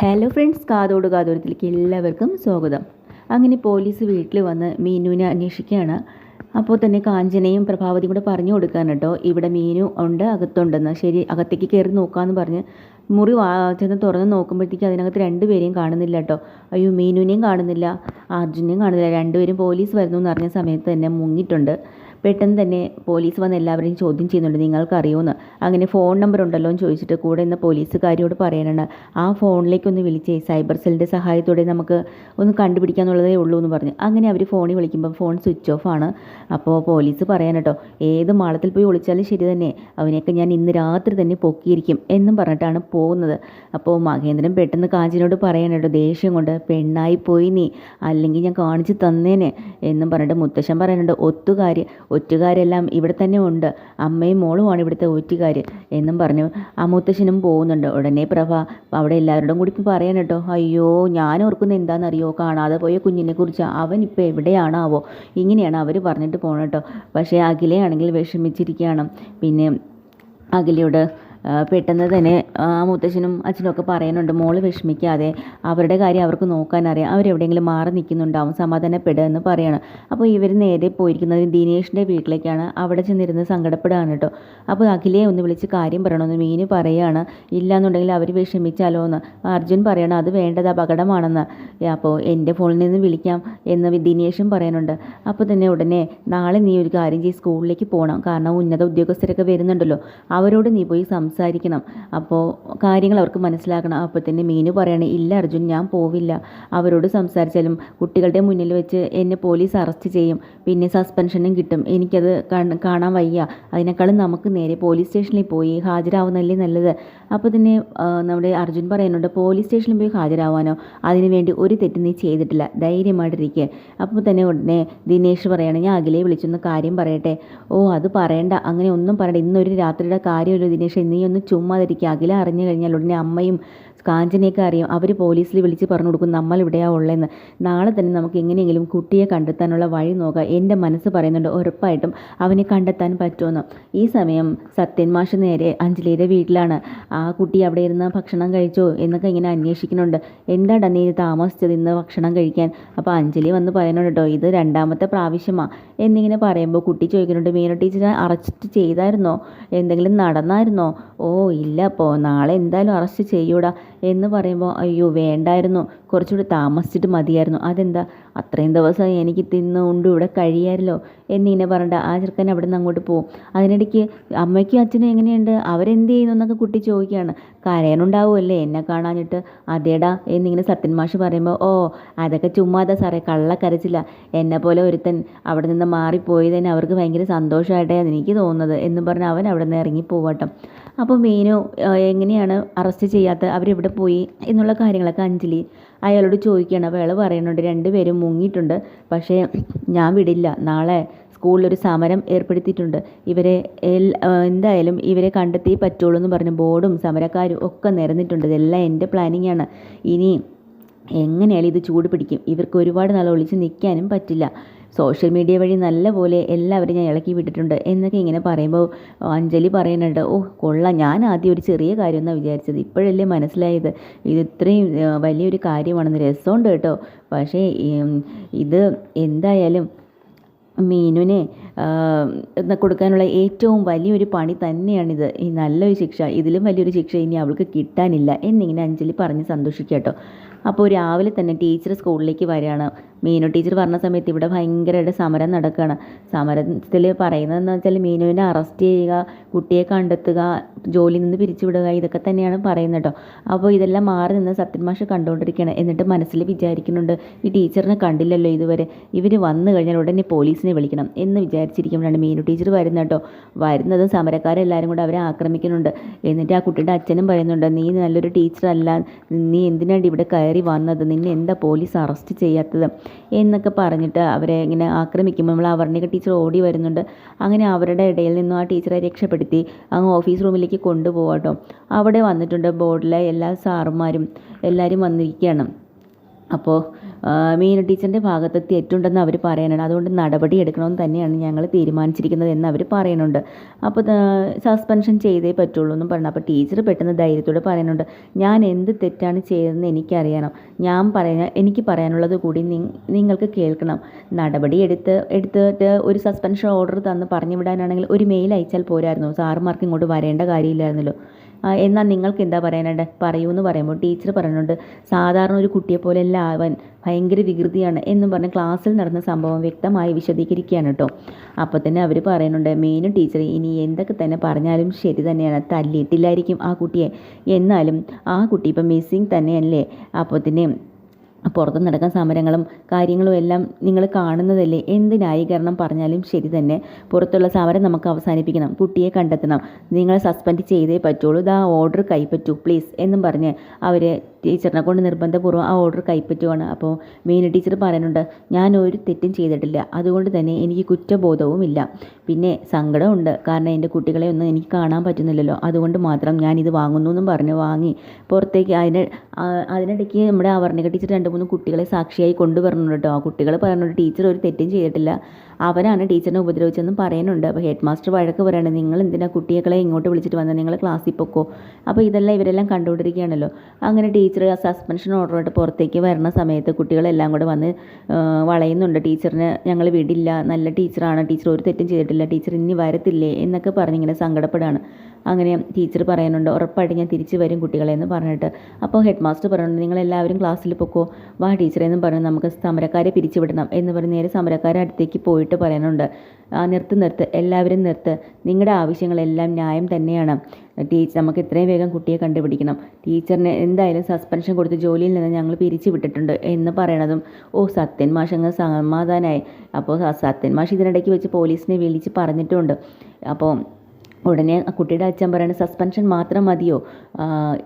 Hello friends കാതോട് കാതോരത്തിലേക്ക് എല്ലാവർക്കും സ്വാഗതം. അങ്ങനെ പോലീസ് വീട്ടിൽ വന്ന് മീനുവിനെ അന്വേഷിക്കുകയാണ്. അപ്പോൾ തന്നെ കാഞ്ചനയും പ്രഭാവതിയും കൂടെ പറഞ്ഞു കൊടുക്കാൻ കേട്ടോ. ഇവിടെ മീനു ഉണ്ട് അകത്തുണ്ടെന്ന്. ശരി അകത്തേക്ക് കയറി നോക്കാമെന്ന് പറഞ്ഞ് മുറി ചെന്ന് തുറന്ന് നോക്കുമ്പോഴത്തേക്ക് അതിനകത്ത് രണ്ടുപേരെയും കാണുന്നില്ല കേട്ടോ. അയ്യോ മീനുവിനെയും കാണുന്നില്ല അർജുനെയും കാണുന്നില്ല. രണ്ടുപേരും പോലീസ് വരുന്നു എന്ന് അറിഞ്ഞ സമയത്ത് തന്നെ മുങ്ങിയിട്ടുണ്ട്. പെട്ടെന്ന് തന്നെ പോലീസ് വന്ന് എല്ലാവരെയും ചോദ്യം ചെയ്യുന്നുണ്ട്. നിങ്ങൾക്കറിയുമെന്ന് അങ്ങനെ ഫോൺ നമ്പർ ഉണ്ടല്ലോ എന്ന് ചോദിച്ചിട്ട് കൂടെ ഇന്ന് പോലീസുകാരിയോട് പറയാനാണ് ആ ഫോണിലേക്ക് ഒന്ന് വിളിച്ചേ. സൈബർ സെല്ലിന്റെ സഹായത്തോടെ നമുക്ക് ഒന്ന് കണ്ടുപിടിക്കാന്നുള്ളതേ ഉള്ളൂ എന്ന് പറഞ്ഞു. അങ്ങനെ അവർ ഫോണിൽ വിളിക്കുമ്പോൾ ഫോൺ സ്വിച്ച് ഓഫ് ആണ്. അപ്പോൾ പോലീസ് പറയാൻ കേട്ടോ ഏത് മാളത്തിൽ പോയി വിളിച്ചാലും ശരി തന്നെ. അവനെയൊക്കെ ഞാൻ ഇന്ന് രാത്രി തന്നെ പൊക്കിയിരിക്കും എന്നും പറഞ്ഞിട്ടാണ് പോകുന്നത്. അപ്പോൾ മഹേന്ദ്രൻ പെട്ടെന്ന് കാഞ്ചിനോട് പറയാൻ കേട്ടോ ദേഷ്യം കൊണ്ട് പെണ്ണായി പോയി നീ. അല്ലെങ്കിൽ ഞാൻ കാണിച്ചു തന്നേനെ എന്നും പറഞ്ഞിട്ട് മുത്തശ്ശൻ പറയാനുണ്ട് ഒത്തുകാര് ഒറ്റുകാരെല്ലാം ഇവിടെ തന്നെ ഉണ്ട്. അമ്മയും മോളുമാണ് ഇവിടുത്തെ ഒറ്റുകാർ എന്നും പറഞ്ഞു. ആ മുത്തശ്ശനും പോകുന്നുണ്ട്. ഉടനെ പ്രഭ അവിടെ എല്ലാവരോടും കൂടി ഇപ്പം പറയാൻ കേട്ടോ. അയ്യോ ഞാൻ ഓർക്കുന്ന എന്താണെന്നറിയോ? കാണാതെ പോയ കുഞ്ഞിനെ കുറിച്ച് അവൻ ഇപ്പോൾ എവിടെയാണാവോ? ഇങ്ങനെയാണ് അവർ പറഞ്ഞിട്ട് പോകണം കേട്ടോ. പക്ഷേ അഖിലയാണെങ്കിൽ വിഷമിച്ചിരിക്കുകയാണ്. പിന്നെ അഖിലയോട് പെട്ടെന്ന് തന്നെ ആ മുത്തശ്ശനും അച്ഛനും ഒക്കെ പറയുന്നുണ്ട് മോൾ വിഷമിക്കാതെ അവരുടെ കാര്യം അവർക്ക് നോക്കാനറിയാം. അവരെവിടെയെങ്കിലും മാറി നിൽക്കുന്നുണ്ടാവും സമാധാനപ്പെടുക എന്ന് പറയണം. അപ്പോൾ ഇവർ നേരെ പോയിരിക്കുന്നത് ദിനേഷിന്റെ വീട്ടിലേക്കാണ്. അവിടെ ചെന്നിരുന്ന് സങ്കടപ്പെടുകയാണ് കേട്ടോ. അപ്പോൾ അഖിലയെ ഒന്ന് വിളിച്ച് കാര്യം പറയണമെന്ന് മീന് പറയുകയാണ്. ഇല്ലാന്നുണ്ടെങ്കിൽ അവർ വിഷമിച്ചാലോ എന്ന്. അർജുൻ പറയണം അത് വേണ്ടത് അപകടമാണെന്ന്. അപ്പോൾ എന്റെ ഫോണിൽ നിന്ന് വിളിക്കാം എന്ന് ദിനേഷും പറയാനുണ്ട് അപ്പോൾ തന്നെ ഉടനെ നാളെ നീ ഒരു കാര്യം ചെയ്ത് സ്കൂളിലേക്ക് പോകണം കാരണം ഉന്നത ഉദ്യോഗസ്ഥരൊക്കെ വരുന്നുണ്ടല്ലോ. അവരോട് നീ പോയി സംസാരിക്കും. സംസാരിക്കണം. അപ്പോൾ കാര്യങ്ങൾ അവർക്ക് മനസ്സിലാക്കണം അപ്പോൾ തന്നെ മീനു പറയണേ ഇല്ല അർജുൻ ഞാൻ പോവില്ല. അവരോട് സംസാരിച്ചാലും കുട്ടികളുടെ മുന്നിൽ വെച്ച് എന്നെ പോലീസ് അറസ്റ്റ് ചെയ്യും. പിന്നെ സസ്പെൻഷനും കിട്ടും. എനിക്കത് കാണാൻ വയ്യ. അതിനേക്കാളും നമുക്ക് നേരെ പോലീസ് സ്റ്റേഷനിൽ പോയി ഹാജരാവുന്നല്ലേ നല്ലത്. അപ്പോൾ തന്നെ നമ്മുടെ അർജുൻ പറയുന്നുണ്ട് പോലീസ് സ്റ്റേഷനിൽ പോയി ഹാജരാവാനോ? അതിനുവേണ്ടി ഒരു തെറ്റ് നീ ചെയ്തിട്ടില്ല. ധൈര്യമായിട്ടിരിക്കുക അപ്പോൾ തന്നെ ഉടനെ ദിനേഷ് പറയണം ഞാൻ അഖിലെ വിളിച്ചൊന്ന് കാര്യം പറയട്ടെ. ഓ അത് പറയണ്ട. അങ്ങനെ ഒന്നും പറയണ്ട. ഇന്നൊരു രാത്രിയുടെ കാര്യമല്ലോ ദിനേഷ് നീ ഒന്ന് ചുമ്മാതിരിക്കുക. അഖില അറിഞ്ഞു കഴിഞ്ഞാൽ ഉടനെ അമ്മയും കാഞ്ചനയൊക്കെ അറിയാം. അവർ പോലീസിൽ വിളിച്ച് പറഞ്ഞു കൊടുക്കും നമ്മൾ ഇവിടെയാ ഉള്ളതെന്ന് നാളെ തന്നെ നമുക്ക് എങ്ങനെയെങ്കിലും കുട്ടിയെ കണ്ടെത്താനുള്ള വഴി നോക്കാം. എന്റെ മനസ്സ് പറയുന്നുണ്ട് ഉറപ്പായിട്ടും അവനെ കണ്ടെത്താൻ പറ്റുമെന്ന്. ഈ സമയം സത്യൻ മാഷ് നേരെ അഞ്ജലിയുടെ വീട്ടിലാണ്. ആ കുട്ടി അവിടെ ഇരുന്ന് ഭക്ഷണം കഴിച്ചോ? എന്നൊക്കെ ഇങ്ങനെ അന്വേഷിക്കുന്നുണ്ട്. എന്താടാ നീ താമസിച്ചത് ഇന്ന് ഭക്ഷണം കഴിക്കാൻ? അപ്പോൾ അഞ്ജലി വന്ന് പറയുന്നുണ്ട് കേട്ടോ ഇത് രണ്ടാമത്തെ പ്രാവശ്യമാണ് എന്നിങ്ങനെ പറയുമ്പോൾ കുട്ടി ചോദിക്കുന്നുണ്ട് മീനു ടീച്ചർ അറസ്റ്റ് ചെയ്തായിരുന്നോ? എന്തെങ്കിലും നടന്നായിരുന്നോ? ഓ ഇല്ല അപ്പോൾ നാളെ എന്തായാലും അറസ്റ്റ് ചെയ്യൂടാ. എന്ന് പറയുമ്പോൾ അയ്യോ വേണ്ടായിരുന്നു. കുറച്ചുകൂടി താമസിച്ചിട്ട് മതിയായിരുന്നു. അതെന്താ? അത്രയും ദിവസം എനിക്ക് തിന്നുകൊണ്ട് ഇവിടെ കഴിയാമല്ലോ എന്നിങ്ങനെ പറഞ്ഞിട്ട് ആ ചെറുക്കൻ അവിടെ നിന്ന് അങ്ങോട്ട് പോകും അതിനിടയ്ക്ക് അമ്മയ്ക്കും അച്ഛനും എങ്ങനെയുണ്ട്? അവരെന്ത് ചെയ്യുന്നു എന്നൊക്കെ കുട്ടി ചോദിക്കുകയാണ്. കരയാനുണ്ടാവുമല്ലേ? എന്നെ കാണാഞ്ഞിട്ട്. അതേടാ എന്നിങ്ങനെ സത്യൻ മാഷ് പറയുമ്പോൾ ഓ അതൊക്കെ ചുമ്മാതാ സാറേ കള്ളക്കരച്ചില്ല എന്നെ പോലെ ഒരുത്തൻ അവിടെ നിന്ന് മാറിപ്പോയതിന് അവർക്ക് ഭയങ്കര സന്തോഷമായിട്ടാണ് എനിക്ക് തോന്നുന്നത് എന്ന് പറഞ്ഞ് അവൻ അവിടെ നിന്ന് ഇറങ്ങി പോവട്ടോ. അപ്പോൾ മീനു എങ്ങനെയാണ് അറസ്റ്റ് ചെയ്യാത്ത അവരെവിടെ പോയി എന്നുള്ള കാര്യങ്ങളൊക്കെ അഞ്ജലി അയാളോട് ചോദിക്കുകയാണ്. അപ്പോൾ അയാൾ പറയുന്നുണ്ട് രണ്ടുപേരും മുങ്ങിയിട്ടുണ്ട് പക്ഷേ ഞാൻ വിടില്ല. നാളെ സ്കൂളിലൊരു സമരം ഏർപ്പെടുത്തിയിട്ടുണ്ട്. ഇവരെ എന്തായാലും ഇവരെ കണ്ടെത്തി പറ്റുള്ളൂ എന്ന് പറഞ്ഞ് ബോർഡും സമരക്കാരും ഒക്കെ നിരന്നിട്ടുണ്ട്. ഇതെല്ലാം എന്റെ പ്ലാനിങ്ങാണ് ഇനി എങ്ങനെയാലും ഇത് ചൂട് പിടിക്കും. ഇവർക്ക് ഒരുപാട് നാൾ ഒളിച്ച് നിൽക്കാനും പറ്റില്ല. സോഷ്യൽ മീഡിയ വഴി നല്ലപോലെ എല്ലാവരും ഞാൻ ഇളക്കി വിട്ടിട്ടുണ്ട് എന്നൊക്കെ ഇങ്ങനെ പറയുമ്പോൾ അഞ്ജലി പറയുന്നുണ്ട് ഓ കൊള്ളാം. ഞാൻ ആദ്യം ഒരു ചെറിയ കാര്യം എന്നാണ് വിചാരിച്ചത്. ഇപ്പോഴല്ലേ മനസ്സിലായത്. ഇത് ഇത്രയും വലിയൊരു കാര്യമാണെന്ന്. രസമുണ്ട് കേട്ടോ. പക്ഷേ ഇത് എന്തായാലും മീനുവിനെ കൊടുക്കാനുള്ള ഏറ്റവും വലിയൊരു പണി തന്നെയാണിത്. ഈ നല്ലൊരു ശിക്ഷ ഇതിലും വലിയൊരു ശിക്ഷ ഇനി അവൾക്ക് കിട്ടാനില്ല എന്നിങ്ങനെ അഞ്ജലി പറഞ്ഞ് സന്തോഷിക്കുക കേട്ടോ. അപ്പോൾ രാവിലെ തന്നെ ടീച്ചർ സ്കൂളിലേക്ക് വരികയാണ്. മീനു ടീച്ചർ പറഞ്ഞ സമയത്ത് ഇവിടെ ഭയങ്കരമായിട്ട് സമരം നടക്കുകയാണ്. സമരത്തിൽ പറയുന്നതെന്ന് വെച്ചാൽ മീനുവിനെ അറസ്റ്റ് ചെയ്യുക കുട്ടിയെ കണ്ടെത്തുക ജോലിയിൽ നിന്ന് പിരിച്ചുവിടുക ഇതൊക്കെ തന്നെയാണ് പറയുന്നത് കേട്ടോ. അപ്പോൾ ഇതെല്ലാം മാറി നിന്ന് സത്യൻ മാഷ് കണ്ടുകൊണ്ടിരിക്കുകയാണ്. എന്നിട്ട് മനസ്സിൽ വിചാരിക്കുന്നുണ്ട് ഈ ടീച്ചറിനെ കണ്ടില്ലല്ലോ ഇതുവരെ. ഇവർ വന്നു കഴിഞ്ഞാൽ ഉടനെ പോലീസിനെ വിളിക്കണം എന്ന് വിചാരിച്ചിരിക്കുമ്പോഴാണ് മീനു ടീച്ചർ വരുന്നത് കേട്ടോ. വരുന്നത് സമരക്കാരെല്ലാവരും കൂടെ അവരെ ആക്രമിക്കുന്നുണ്ട്. എന്നിട്ട് ആ കുട്ടിയുടെ അച്ഛനും പറയുന്നുണ്ട് നീ നല്ലൊരു ടീച്ചറല്ല. നീ എന്തിനാണ് ഇവിടെ കയറി വന്നത്? നിന്നെ എന്താ പോലീസ് അറസ്റ്റ് ചെയ്യാത്തത്? എന്നൊക്കെ പറഞ്ഞിട്ട് അവരെ ഇങ്ങനെ ആക്രമിക്കുമ്പോൾ നമ്മൾ അവർണിക ടീച്ചർ ഓടി വരുന്നുണ്ട്. അങ്ങനെ അവരുടെ ഇടയിൽ നിന്നും ആ ടീച്ചറെ രക്ഷപ്പെടുത്തി അങ്ങ് ഓഫീസ് റൂമിലേക്ക് കൊണ്ടുപോകാട്ടോ അവിടെ വന്നിട്ടുണ്ട് ബോർഡിലെ എല്ലാ സാറുമാരും. എല്ലാവരും വന്നിരിക്കുകയാണ്. അപ്പോൾ മീനു ടീച്ചറിന്റെ ഭാഗത്ത് തെറ്റുണ്ടെന്ന് അവർ പറയാനാണ് അതുകൊണ്ട് നടപടി എടുക്കണമെന്ന് തന്നെയാണ് ഞങ്ങൾ തീരുമാനിച്ചിരിക്കുന്നത് എന്ന് അവർ പറയുന്നുണ്ട്. അപ്പോൾ സസ്പെൻഷൻ ചെയ്തേ പറ്റുള്ളൂ എന്നും പറഞ്ഞു. അപ്പോൾ ടീച്ചർ പെട്ടെന്ന് ധൈര്യത്തോടെ പറയുന്നുണ്ട്. ഞാൻ എന്ത് തെറ്റാണ് ചെയ്തതെന്ന് എനിക്കറിയണം. ഞാൻ പറയാൻ എനിക്ക് പറയാനുള്ളത് കൂടി നിങ്ങൾക്ക് കേൾക്കണം. നടപടി എടുത്ത് എടുത്തിട്ട് ഒരു സസ്പെൻഷൻ ഓർഡർ തന്ന് പറഞ്ഞു വിടാനാണെങ്കിൽ ഒരു മെയിൽ അയച്ചാൽ പോരായിരുന്നു. സാറുമാർക്ക് ഇങ്ങോട്ട് വരേണ്ട കാര്യമില്ലായിരുന്നല്ലോ. എന്നാൽ നിങ്ങൾക്ക് എന്താ പറയാനുണ്ട്? പറയൂ എന്ന് പറയുമ്പോൾ ടീച്ചർ പറയുന്നുണ്ട് സാധാരണ ഒരു കുട്ടിയെ പോലെയല്ല അവൻ ഭയങ്കര വികൃതിയാണ് എന്നും പറഞ്ഞ് ക്ലാസ്സിൽ നടന്ന സംഭവം വ്യക്തമായി വിശദീകരിക്കുകയാണ് കേട്ടോ. അപ്പോൾ തന്നെ അവർ പറയുന്നുണ്ട് മെയിനും ടീച്ചർ ഇനി എന്തൊക്കെ തന്നെ പറഞ്ഞാലും ശരി തന്നെയാണ് തല്ലിയിട്ടില്ലായിരിക്കും ആ കുട്ടിയെ. എന്നാലും ആ കുട്ടി ഇപ്പം മിസ്സിങ് തന്നെയല്ലേ? അപ്പോൾ തന്നെ പുറത്ത് നടക്കുന്ന സമരങ്ങളും കാര്യങ്ങളും എല്ലാം നിങ്ങൾ കാണുന്നതല്ലേ? എന്ത് ന്യായീകരണം പറഞ്ഞാലും ശരി തന്നെ പുറത്തുള്ള സമരം നമുക്ക് അവസാനിപ്പിക്കണം കുട്ടിയെ കണ്ടെത്തണം. നിങ്ങൾ സസ്പെൻഡ് ചെയ്തേ പറ്റുള്ളൂ. ഇതാ ഓർഡർ കൈപ്പറ്റൂ പ്ലീസ് എന്നും പറഞ്ഞ് അവർ ടീച്ചറിനെ കൊണ്ട് നിർബന്ധപൂർവം ആ ഓർഡർ കൈപ്പറ്റുവാണ്. അപ്പോൾ മീന ടീച്ചർ പറയുന്നുണ്ട് ഞാൻ ഒരു തെറ്റും ചെയ്തിട്ടില്ല. അതുകൊണ്ട് തന്നെ എനിക്ക് കുറ്റബോധവുമില്ല. പിന്നെ സങ്കടമുണ്ട്. കാരണം എന്റെ കുട്ടികളെ ഒന്നും എനിക്ക് കാണാൻ പറ്റുന്നില്ലല്ലോ. അതുകൊണ്ട് മാത്രം ഞാൻ ഇത് വാങ്ങുന്നു എന്നും പറഞ്ഞ് വാങ്ങി പുറത്തേക്ക് അതിന് അതിനിടയ്ക്ക് നമ്മുടെ അവർണിക ടീച്ചർ രണ്ട് മൂന്ന് കുട്ടികളെ സാക്ഷിയായി കൊണ്ടുവരുന്നുണ്ട് കേട്ടോ. ആ കുട്ടികൾ പറയുന്നുണ്ട് ടീച്ചർ ഒരു തെറ്റും ചെയ്തിട്ടില്ല. അവനാണ് ടീച്ചറിനെ ഉപദ്രവിച്ചതെന്നും പറയുന്നുണ്ട്. അപ്പോൾ ഹെഡ് മാസ്റ്റർ വഴക്ക് പറയണത് നിങ്ങൾ എന്തിനാ കുട്ടികളെ ഇങ്ങോട്ട് വിളിച്ചിട്ട് വന്നത് നിങ്ങൾ ക്ലാസ്സിൽ പൊക്കോ? അപ്പോൾ ഇതെല്ലാം ഇവരെല്ലാം കണ്ടുകൊണ്ടിരിക്കുകയാണല്ലോ. അങ്ങനെ ടീച്ചർ സസ്പെൻഷൻ ഓർഡറായിട്ട് പുറത്തേക്ക് വരുന്ന സമയത്ത് കുട്ടികളെല്ലാം കൂടെ വന്ന് ആ, വളയുന്നുണ്ട്. ടീച്ചറിന് ഞങ്ങൾ വിടില്ല. നല്ല ടീച്ചറാണ്. ടീച്ചർ ഒരു തെറ്റും ചെയ്തിട്ടില്ല. ടീച്ചർ ഇനി വരത്തില്ലേ എന്നൊക്കെ പറഞ്ഞിങ്ങനെ സങ്കടപ്പെടുകയാണ്. അങ്ങനെ ടീച്ചർ പറയാനുണ്ട് ഉറപ്പായിട്ട് ഞാൻ തിരിച്ചു വരും കുട്ടികളെ എന്ന് പറഞ്ഞിട്ട്. അപ്പോൾ ഹെഡ് മാസ്റ്റർ പറയുന്നുണ്ട് നിങ്ങളെല്ലാവരും ക്ലാസ്സിൽ പൊക്കോ വാ ടീച്ചറെ എന്ന് പറഞ്ഞ് നമുക്ക് സമരക്കാരെ പിരിച്ചുവിടണം എന്ന് പറഞ്ഞ് നേരെ സമരക്കാരെ അടുത്തേക്ക് പോയിട്ട് പറയാനുണ്ട്. നിർത്ത് നിർത്ത് എല്ലാവരും നിർത്ത്. നിങ്ങളുടെ ആവശ്യങ്ങളെല്ലാം ന്യായം തന്നെയാണ്. ടീച്ചർ നമുക്ക് എത്രയും വേഗം കുട്ടിയെ കണ്ടുപിടിക്കണം. ടീച്ചറിന് എന്തായാലും സസ്പെൻഷൻ കൊടുത്ത് ജോലിയിൽ നിന്ന് ഞങ്ങൾ പിരിച്ചു വിട്ടിട്ടുണ്ട് എന്ന് പറയണതും ഓ സത്യൻ മാഷ് അങ്ങ് സമാധാനമായി അപ്പോൾ സത്യൻ മാഷ് ഇതിനിടയ്ക്ക് വെച്ച് പോലീസിനെ വിളിച്ച് പറഞ്ഞിട്ടുമുണ്ട് അപ്പോൾ ഉടനെ ആ കുട്ടിയുടെ അച്ഛൻ പറയുന്നത് സസ്പെൻഷൻ മാത്രം മതിയോ?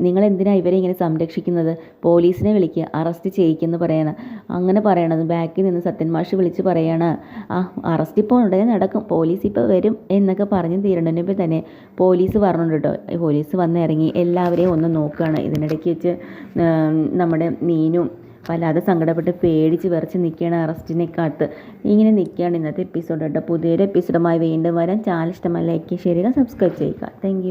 നിങ്ങൾ എന്തിനാ ഇവരെ ഇങ്ങനെ സംരക്ഷിക്കുന്നത്? പോലീസിനെ വിളിക്കുക അറസ്റ്റ് ചെയ്യിക്കുമെന്ന് പറയണം. അങ്ങനെ പറയണത് ബാക്കിൽ നിന്ന് സത്യൻ മാഷ് വിളിച്ച് പറയാണ്. ആ അറസ്റ്റ് ഇപ്പോൾ ഉടനെ നടക്കും. പോലീസ് ഇപ്പോൾ വരും എന്നൊക്കെ പറഞ്ഞ് തീരണപ്പോൾ തന്നെ പോലീസ് പറഞ്ഞിട്ടുണ്ട് കേട്ടോ പോലീസ് വന്നിറങ്ങി എല്ലാവരെയും ഒന്ന് നോക്കുകയാണ് ഇതിനിടയ്ക്ക് വെച്ച് നമ്മുടെ മീനും വല്ലാതെ സങ്കടപ്പെട്ട് പേടിച്ച് വിറച്ച് നിൽക്കുകയാണ് അറസ്റ്റിനെ കാത്ത്. ഇങ്ങനെ നിൽക്കുകയാണ് ഇന്നത്തെ എപ്പിസോഡ് കേട്ടോ. പുതിയൊരു എപ്പിസോഡുമായി വീണ്ടും വരാൻ ചാനൽ ഇഷ്ടമല്ല ലൈക്ക് ചെയ്യുക സബ്സ്ക്രൈബ് ചെയ്യുക താങ്ക്